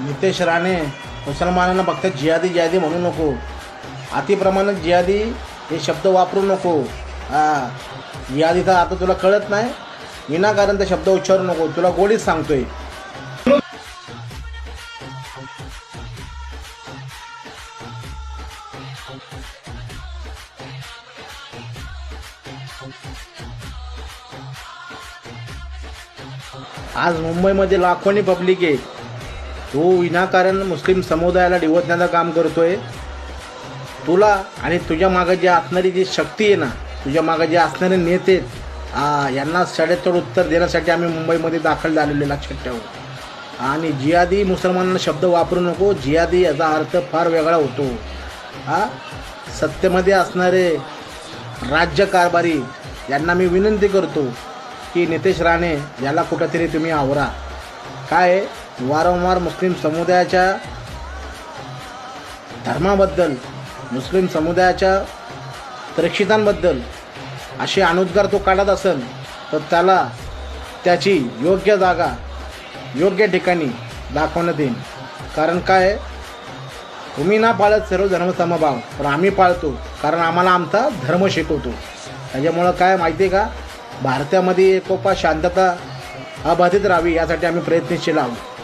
नितेश राणे मुसलमानांना फक्त जिहादी जिहादी म्हणू नको. अतिप्रमाणात जिहादी हे शब्द वापरू नको. हा. जिहादीचा आता तुला कळत नाही. विनाकारण ते शब्द उच्चारू नको. तुला गोडीच सांगतोय. आज मुंबईमध्ये लाखोनी पब्लिक आहे. तू विनाकारण मुस्लिम समुदायाला डिवचण्याचं काम करतोय. तुला आणि तुझ्या मागं जी असणारी जी शक्ती आहे ना तुझ्या मागं जे असणारे नेते आहेत, यांना सडेतोड उत्तर देण्यासाठी आम्ही मुंबईमध्ये दाखल झालेले लक्षात ठेवू. आणि जियादी मुसलमानांना शब्द वापरू नको जियादी याचा अर्थ फार वेगळा होतो. हा सत्तेमध्ये असणारे राज्यकारभारी यांना मी विनंती करतो की नितेश राणे याला कुठंतरी तुम्ही आवरा. काय आहे, वारंवार मुस्लिम समुदायाच्या धर्माबद्दल मुस्लिम समुदायाच्या प्रेक्षितांबद्दल असे अनुद्गार तो काढत असेल तर त्याला त्याची योग्य जागा योग्य ठिकाणी दाखवण्यात येईल. कारण काय? तुम्ही ना पाळत सर्व धर्मसमभाव पण आम्ही पाळतो कारण आम्हाला आमचा धर्म शिकवतो. त्याच्यामुळं काय माहिती आहे का? भारतामध्ये एकोपा शांतता अबाधित राहावी यासाठी आम्ही प्रयत्नशील आहोत.